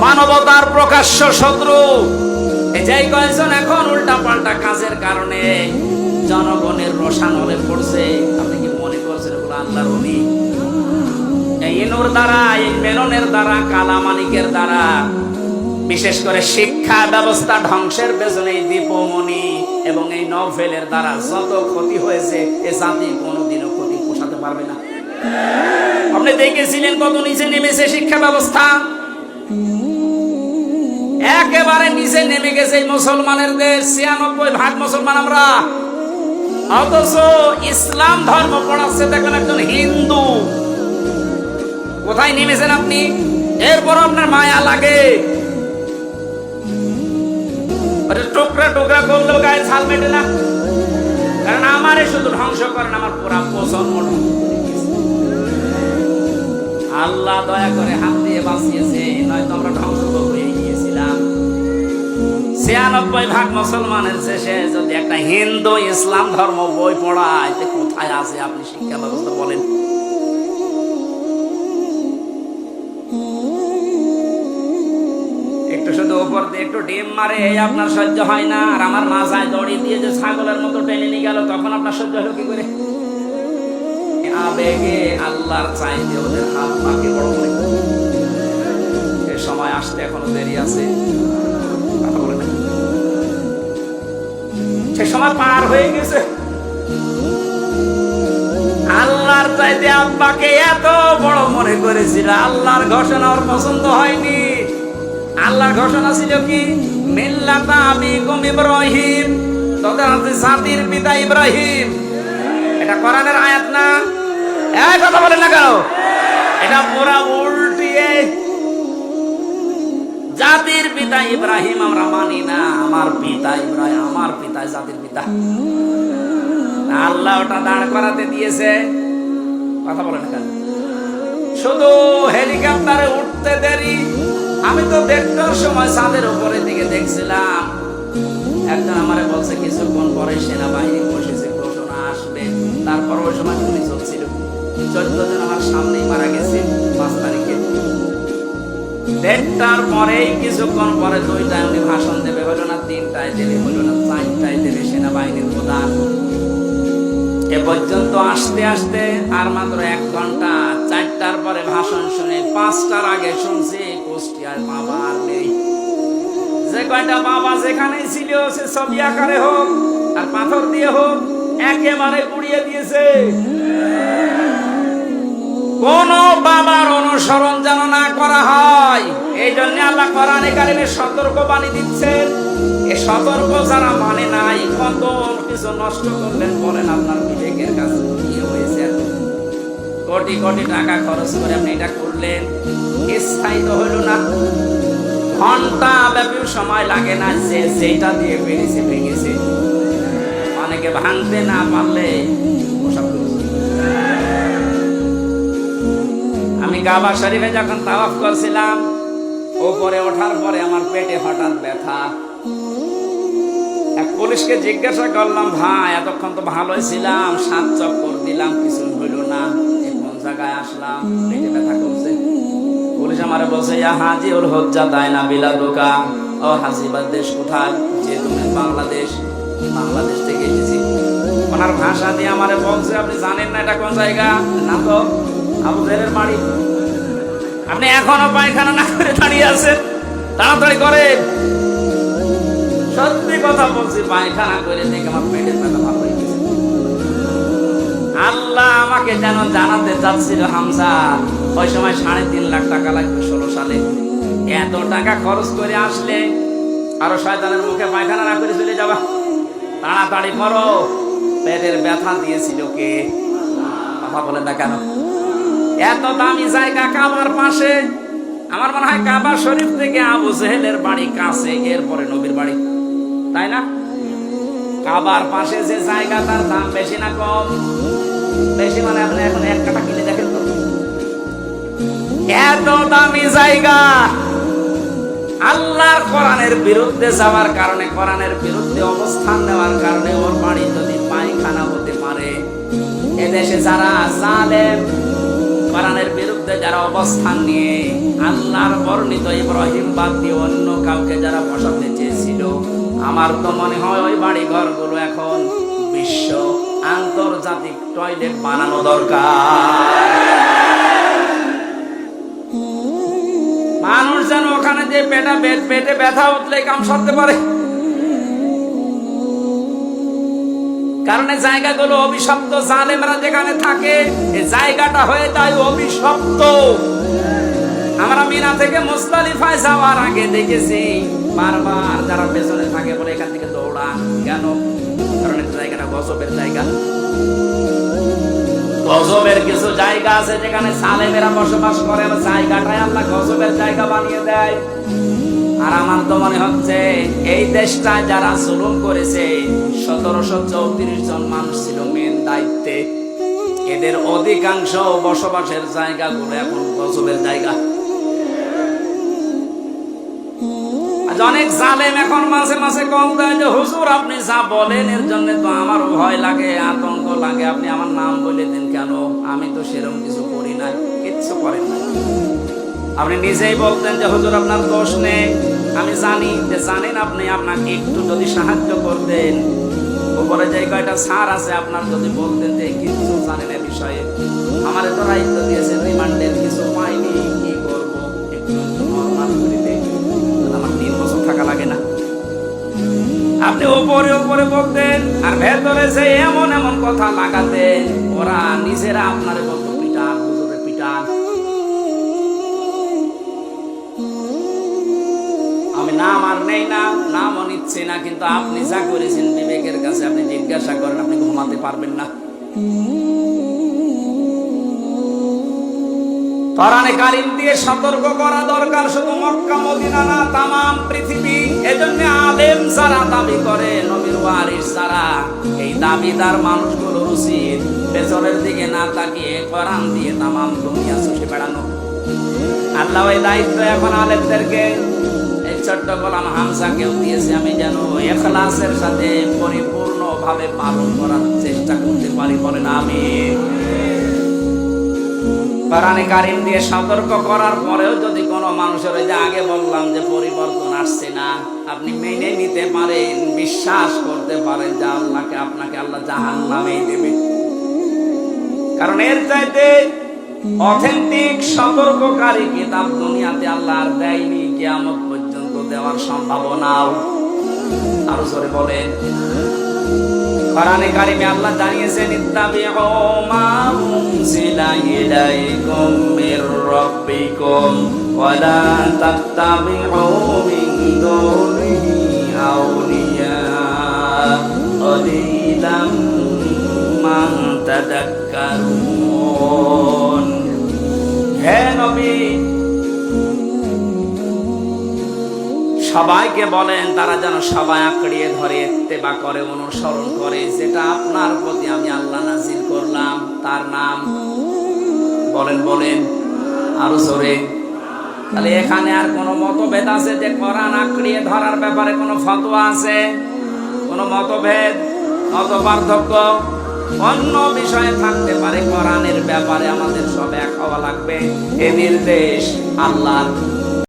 মানবতার প্রকাশ্য শত্রু। এই যে এখন উল্টা পাল্টা কাজের কারণে জনগণের রসানলে পড়ছে। আপনি কি মনে করছেন এগুলো আল্লাহর ইনুর দ্বারা, এই মেননের দ্বারা, কালামানিকের দ্বারা, বিশেষ করে শিক্ষা ব্যবস্থা ধ্বংসের পেছনে এই দীপমণি এবং এই নভেলের দ্বারা যত ক্ষতি হয়েছে, এ জাতি কোনোদিনও ক্ষতি পোষাতে পারবে না। আপনি দেখেছিলেন কত নিচে নেমেছে শিক্ষা ব্যবস্থা? একেবারে নিচে নেমে গেছে মুসলমানের দেশ। ছিয়ানব্বই ভাগ মুসলমান আমরা। অথচ ইসলাম ধর্ম পড়াচ্ছে দেখেন একজন হিন্দু। কোথায় নেমেছেন আপনি? এরপর আপনার মায়া লাগে। টুকরা টুকরা করলেও গায়ে ছাল মেটে না। কারণ আমারে শুধু ধ্বংস করেন আমার পুরা প্রজন্ম। আল্লাহ দয়া করে হাত দিয়ে বাঁচিয়েছে, নয়তো আমরা ধ্বংস গিয়েছিলাম ছিয়ানব্বই ভাগ মুসলমানের শেষে যদি একটা হিন্দু ইসলাম ধর্ম বই পড়ায় কোথায় আছে আপনি শিক্ষা ব্যবস্থা বলেন? একটু শুধু উপর দিয়ে একটু ডিম মারে, এই আপনার সহ্য হয় না। আর আমার মাথায় দড়ি দিয়ে যে ছাগলের মতো টেনে নিয়ে গেল, তখন আপনার সহ্য হলো কি করে? আবেগে আল্লাহর চাইতে ওদের হাত পাকে বড় সময় আসতে এখনও দেরি আছে। সে সময় পার হয়ে গেছে। আল্লাহর চাইতে আব্বাকে এত বড় মনে করেছিল, আল্লাহর ঘোষণা ওর পছন্দ হয়নি। আল্লাহর ঘোষণা ছিল কি? মিল্লাতা আবিকুম ইব্রাহিম, তোদের হাতে জাতির পিতা ইব্রাহিম। এটা কোরআনের আয়াত না? এই কথা বলেন না কেন? এটা পুরা জাতির পিতা ইব্রাহিম, আমরা মানি না। আমার পিতা ইব্রাহিম, আমার পিতা জাতির পিতা। আল্লাহ ওটা দাঁড় করাতে দিয়েছে। কথা বলেন কেন? শুধু হেলিকপ্টারে উঠতে দেরি। আমি তো দেড়টার সময় ছাদের উপরে দিকে দেখছিলাম। একজন আমারে বলছে, কিছুক্ষণ পরে সেনাবাহিনী বসেছে, ঘোষণা আসবে। তারপর ওই সময় গুলি চলছিল। চোদ্দ জন আমার সামনেই মারা গেছে পাঁচ তারিখে দেড়টার পরেই কিছুক্ষণ পরে দুইটায় উনি ভাষণ দেবে। হলো না তিনটায় দেবে, হলো না চারটায় দেবে সেনাবাহিনীর প্রধান। এ পর্যন্ত আসতে আসতে আর মাত্র এক ঘণ্টা, চারটার পরে ভাষণ শুনে পাঁচটার আগে শুনছি, কুষ্টিয়ার বাবা আর নেই। যে কয়টা বাবা যেখানে ছিল, সে ছবি আকারে হোক আর পাথর দিয়ে হোক, একেবারে গুড়িয়ে দিয়েছে। কোন বাবার অনুসরণ যেন না করা হয়। এই জন্য আল্লাহ কোরআনে কারিমে সতর্ক বাণী দিচ্ছেন। এ সতর্ক যারা মানে নাই কত কিছু নষ্ট করলেন বলেন আপনার বিবেকের কাছে কি হয়েছে? কোটি কোটি টাকা খরচ করে আপনি এটা করলেন, স্থায়ী তো হইল না। ঘণ্টা ব্যাপী সময় লাগে না যে যেটা দিয়ে পেরেছে ভেঙেছে। অনেকে ভাঙতে না পারলে ওসব কাবা শরীফে যখন তাওয়াফ করছিলাম, ওপরে ওঠার পরে আমার পেটে হঠাৎ ব্যথা। এক পুলিশকে জিজ্ঞাসা করলাম, ভাই, এতক্ষণ তো ভালোই ছিলাম, সাত চক্কর দিলাম, কিছু হইল না। কোন জায়গায় আসলাম? পেটে ব্যথা করছে। পুলিশ আমারে বলছে, ইয়া হাজি ওর হজ্জা, তাই না বিলা দোকা? ও হাসিবার দেশ কোথায়? যে তুমি বাংলাদেশ বাংলাদেশ থেকে এসেছি। ওনার ভাষা দিয়ে আমারে বলছে, আপনি জানেন না এটা কোন জায়গা? না তো। আবু জেলের বাড়ি। আপনি এখনও পায়খানা না করে দাঁড়িয়ে আছেন। তাড়াতাড়ি করেন। সত্যি কথা বলছি, পায়খানা করে দেখে আমার পেটের ব্যথা ভালো হয়ে আল্লাহ আমাকে যেন জানাতে চাচ্ছিল, হামজা, ওই সময় সাড়ে তিন লাখ টাকা লাগবে ষোলো সালে। এত টাকা খরচ করে আসলে আরও শয়তানের মুখে পায়খানা না করে চলে যাবা। তাড়াতাড়ি করো। পেটের ব্যথা দিয়েছিল কে? কথা বলেন না কেন? এত দামি জায়গা কাবার পাশে। আমার মনে হয় কাবা শরীফ থেকে আবু জেহেলের বাড়ি কাছে, এরপরে নবীর বাড়ি। তাই না? কাবার পাশে যে জায়গা, তার দাম বেশি না কম? বেশি মানে আপনি এখন এক কাটা কিনে দেখেন এত দামি জায়গা! আল্লাহর কোরআনের বিরুদ্ধে যাওয়ার কারণে, কোরআনের বিরুদ্ধে অবস্থান নেওয়ার কারণে ওর বাড়ি যদি পায়খানা হতে পারে, এদেশে যারা বিরুদ্ধে যারা অবস্থান নিয়ে আল্লাহর বর্ণিত ইব্রাহিম বাদ দিয়ে অন্য কাউকে যারা বসাতে চেয়েছিল, আমার তো মনে হয় ওই বাড়ি ঘরগুলো এখন বিশ্ব আন্তর্জাতিক টয়লেট বানানো দরকার। মানুষ যেন ওখানে যে পেটা পেট- পেটে ব্যথা উঠলে কাম সারতে পারে। কারণ এই জায়গাগুলো অভিশপ্ত, জালেমরা যেখানে থাকে এই জায়গাটা হয়ে যায় অভিশপ্ত। আমরা মিনা থেকে মুস্তালিফায় যাওয়ার আগে দেখেছি বারবার যারা পেছনে থাকে বলে এখান থেকে দৌড়া কেন? কারণ এই জায়গাটা গজবের জায়গা। গজবের কিছু জায়গা আছে যেখানে সালেমেরা বসবাস করে আর জায়গাটাই আল্লাহ গজবের জায়গা বানিয়ে দেয়। আর আমার তো মনে হচ্ছে এই দেশটায় যারা জুলুম করেছে, সতেরোশো চৌত্রিশ জন মানুষ ছিল মেন দায়িত্বে। এদের অধিকাংশ বসবাসের জায়গাগুলো এখন গজবের জায়গা। অনেক জালেম এখন মাঝে মাঝে কম দেয় যে, হুজুর, আপনি যা বলেন, এর জন্য তো আমার ভয় লাগে, আতঙ্ক লাগে। আপনি আমার নাম বলে দেন কেন? আমি তো সেরকম কিছু করি না কিচ্ছু করেন না আপনি নিজেই বলতেন যে, হুজুর, আপনার দোষ নেই। আমি জানি, যে জানেন আপনি, আপনাকে একটু যদি সাহায্য করতেন। উপরে যে কয়টা সার আছে, আপনার যদি বলতেন যে কিছু জানেন এ বিষয়ে? আমার তো দায়িত্ব দিয়েছে রিমান্ডের কিছু পাইনি। কি করব? আমার তিন বছর থাকা লাগে না। আপনি ওপরে ওপরে বলতেন, আর ভেতরে যে এমন এমন কথা লাগাতেন, ওরা নিজেরা আপনার বলতো, পিটান পিটান। নাম আর নেই না, নামও নিচ্ছে না, কিন্তু আপনি যা করেছেন বিবেকের কাছে আপনি জিজ্ঞাসা করেন, আপনি ঘুমাতে পারবেন না। কোরআনে কারিম দিয়ে সতর্ক করা দরকার, শুধু মক্কা, মদিনা না, তামাম পৃথিবী। এজন্য আলেম যারা দাবি করে, নবীর ওয়ারিস যারা, এই দাবিদার মানুষগুলো উচিত পেছনের দিকে না তাকিয়ে কোরআন দিয়ে তামাম দুনিয়া চষে বেড়ানো। আল্লাহ ওই দায়িত্ব এখন আলেমদেরকে ছোট্ট গোলাম আমি যেন এখলাসের সাথে পালন করার চেষ্টা করতে পারি বলেন আমি কারিম দিয়ে সতর্ক করার পরেও যদি কোনো মানুষের যে আগে বললাম যে পরিবর্তন আসছে না, আপনি মেনে নিতে পারেন, বিশ্বাস করতে পারেন যে আল্লাহকে, আপনাকে আল্লাহ জাহান নামেই দেবে। কারণ এর চাইতে অথেন্টিক, সতর্ককারী কিতাব দুনিয়াতে আল্লাহ আর দেয়নি, কিয়ামত দেওয়ার সম্ভাবনাও আরো জোরে বলেন কোরআনে কারিমে আল্লাহ জানিয়েছেন ইত্তাবিউ মা উনজিলা ইলাইকুম মির রাব্বিকুম ওয়া লা তাত্তাবিউ মিন দুনিহি আউলিয়া قليلا ما تذكرون হে নবী সবাইকে বলেন, তারা যেন সবাই আঁকড়িয়ে ধরে, এত্তেবা করে, অনুসরণ করে। যেটা আপনার প্রতি আমি আল্লাহ নাজিল করলাম, তার নাম বলেন বলেন, আরও জোরে। তাহলে এখানে আর কোনো মতভেদ আছে যে কোরআন আঁকড়িয়ে ধরার ব্যাপারে কোনো ফতোয়া আছে? কোনো মতভেদ? মত পার্থক্য অন্য বিষয়ে থাকতে পারে, কোরআনের ব্যাপারে আমাদের সব এক হওয়া লাগবে। এ নির্দেশ আল্লাহর।